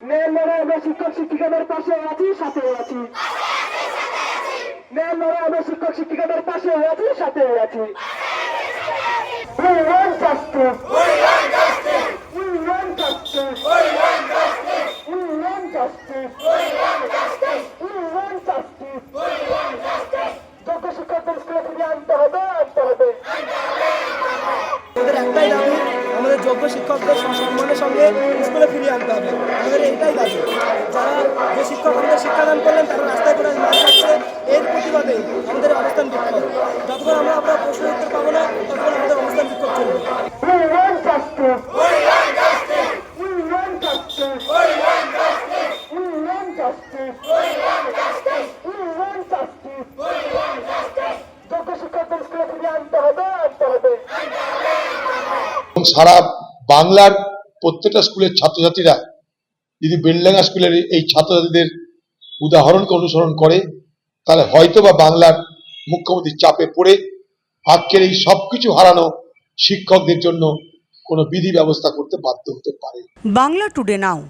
ন্যায় আমরা শিক্ষক শিক্ষিকাদের পাশে আছি সাথে আছি ন্যায় আমরা শিক্ষক শিক্ষিকাদের পাশে আছি সাথে আছি We want justice. We want justice. We want justice. We want justice. We want justice. We want justice. We want justice. We want justice. যোগ্য শিক্ষকদের স্কুলে ফিরিয়ে আনতে হবে আনতে হবে আমাদের একটাই দাবি আমাদের যোগ্য শিক্ষকদের সম্মানের সঙ্গে স্কুলে ফিরিয়ে আনতে হবে এটাই দাবি। যারা যে শিক্ষক আমাদের শিক্ষাদান করলেন তারা রাস্তায় করে মার খাচ্ছে এর প্রতিবাদে আমাদের অবস্থান বিক্ষোভ। যতক্ষণ আমরা আমরা প্রশ্ন উত্তর পাবো না ততক্ষণ আমাদের অবস্থান বিক্ষোভ চলবে। সারা বাংলার প্রত্যেকটা স্কুলের ছাত্রছাত্রীরা যদি বেলডাঙ্গা স্কুলের এই ছাত্রছাত্রীদের উদাহরণকে অনুসরণ করে, তাহলে হয়তো বা বাংলার মুখ্যমন্ত্রীর চাপে পড়ে আজকের এই সবকিছু হারানো শিক্ষকদের জন্য কোনো বিধি ব্যবস্থা করতে বাধ্য হতে পারে। Bangla today now.